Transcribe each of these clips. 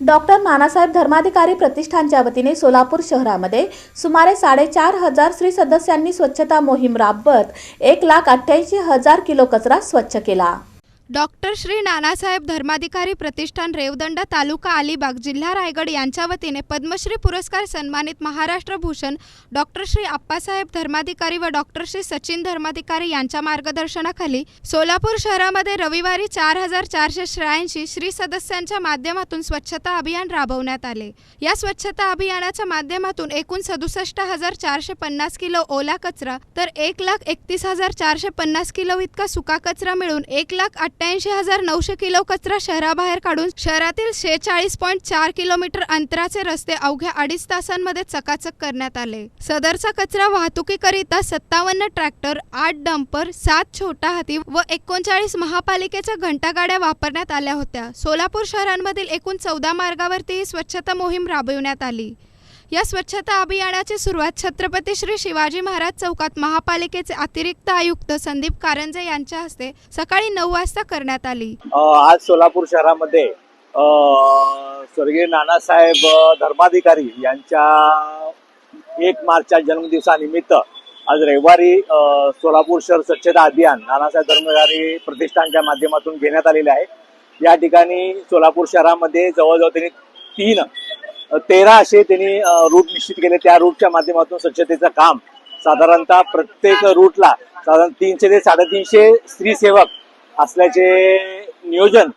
Doctor Nanasaheb Dharmadhikari प्रतिष्ठानच्या वतीने सोलापूर शहरामध्ये सुमारे साडेचार हजार स्त्री सदस्यांनी स्वच्छता मोहीम राबवत एक लाख अठ्ठ्याऐंशी हजार किलो कचरा स्वच्छ केला. डॉक्टर श्री नानासाहेब धर्माधिकारी प्रतिष्ठान रेवदंडा तालुका अलिबाग जिल्हा रायगड यांच्या वतीने पद्मश्री पुरस्कार सन्मानित महाराष्ट्र भूषण डॉक्टर श्री आप्पासाहेब धर्माधिकारी व डॉक्टर श्री सचिन धर्माधिकारी यांच्या मार्गदर्शनाखाली सोलापूर शहरामध्ये रविवारी चार हजार चारशे श्र्याऐंशी श्री सदस्यांच्या माध्यमातून स्वच्छता अभियान राबवण्यात आले. या स्वच्छता अभियानाच्या माध्यमातून एकूण सदुसष्ट हजार चारशे पन्नास किलो ओला कचरा तर एक लाख एकतीस हजार चारशे पन्नास किलो इतका सुका कचरा मिळून एक लाख सत्याऐंशी हजार नऊशे किलो कचरा शहराबाहेर काढून शहरातील शेहेचाळीस पॉईंट चार किलोमीटर अंतराचे रस्ते अवघ्या अडीच तासांमध्ये चकाचक करण्यात आले. सदरचा कचरा वाहतुकीकरिता सत्तावन्न ट्रॅक्टर आठ डंपर सात छोटा हाती व एकोणचाळीस महापालिकेच्या घंटागाड्या वापरण्यात आल्या होत्या. सोलापूर शहरांमधील एकूण चौदा मार्गावरती ही स्वच्छता मोहीम राबविण्यात आली. या स्वच्छता अभियानाची सुरुवात छत्रपती श्री शिवाजी महाराज चौकात महापालिकेचे अतिरिक्त आयुक्त संदीप कारंजे यांच्या हस्ते सकाळी नऊ वाजता करण्यात आली. आज सोलापूर शहरामध्ये स्वर्गीय नानासाहेब धर्माधिकारी यांच्या एक मार्चच्या जन्मदिवसानिमित्त आज रविवारी सोलापूर शहर स्वच्छता अभियान नानासाहेब धर्माधिकारी प्रतिष्ठानच्या माध्यमातून घेण्यात आलेले आहे. या ठिकाणी सोलापूर शहरामध्ये जवळजवळ त्यांनी तीन तेरा असे त्यांनी रूट निश्चित केले. त्या रूटच्या माध्यमातून स्वच्छतेचं काम साधारणतः प्रत्येक रूटला साधारण तीनशे ते साडेतीनशे स्त्री सेवक असल्याचे नियोजन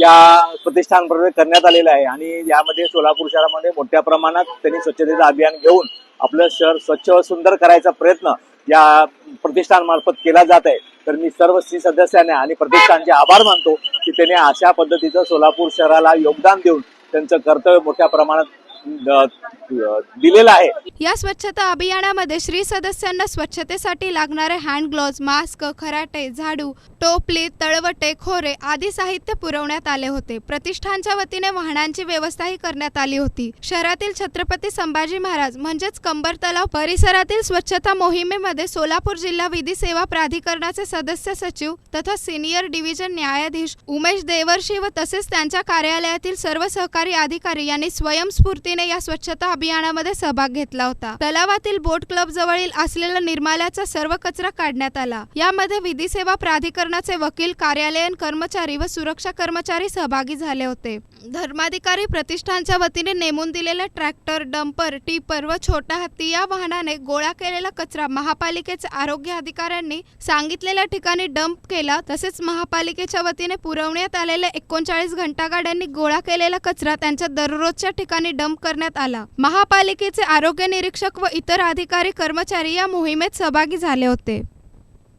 या प्रतिष्ठानप्रमाणे करण्यात आलेलं आहे. आणि यामध्ये सोलापूर शहरामध्ये मोठ्या प्रमाणात त्यांनी स्वच्छतेचं अभियान घेऊन आपलं शहर स्वच्छ व सुंदर करायचा प्रयत्न या प्रतिष्ठानमार्फत केला जात आहे. तर मी सर्व स्त्री सदस्यांना आणि प्रतिष्ठानचे आभार मानतो की त्यांनी अशा पद्धतीचं सोलापूर शहराला योगदान देऊन त्यांचं कर्तव्य मोठ्या प्रमाणात दिलेला आहे. या स्वच्छता अभियानामध्ये श्री सदस्यांना स्वच्छतेसाठी लागणारे हँड ग्लोव्ज मास्क खराटे झाडू टोपली तळवटे खोरे आदी साहित्य पुरवण्यात आले होते. प्रतिष्ठानच्या वतीने वाहनांची व्यवस्थाही करण्यात आली होती. शहरातील छत्रपती संभाजी महाराज म्हणजेच कंबर तलाव परिसरातील स्वच्छता मोहिमेमध्ये सोलापूर जिल्हा विधी सेवा प्राधिकरणाचे सदस्य सचिव तथा सिनियर डिव्हिजन न्यायाधीश उमेश देवर्षी व तसेच त्यांच्या कार्यालयातील सर्व सहकारी अधिकारी यांनी स्वयंस्फूर्ती वतीने या स्वच्छता अभियानामध्ये सहभाग घेतला होता. तलावातील बोट क्लब जवळील असलेला निर्माल्याचा सर्व कचरा काढण्यात आला. यामध्ये विधी सेवा प्राधिकरणाचे वकील कार्यालयीन कर्मचारी व सुरक्षा कर्मचारी सहभागी झाले होते. धर्माधिकारी प्रतिष्ठानच्या वतीने नेमून दिलेल्या ट्रॅक्टर डंपर टिपर व छोटा हत्ती या वाहनाने गोळा केलेला कचरा महापालिकेचे आरोग्य अधिकाऱ्यांनी सांगितलेल्या ठिकाणी डंप केला. तसेच महापालिकेच्या वतीने पुरवण्यात आलेल्या एकोणचाळीस घंटागाड्यांनी गोळा केलेला कचरा त्यांच्या दररोजच्या ठिकाणी डंप करण्यात आला. महापालिकेचे आरोग्य निरीक्षक व इतर अधिकारी कर्मचारी या मोहिमेत सहभागी झाले होते.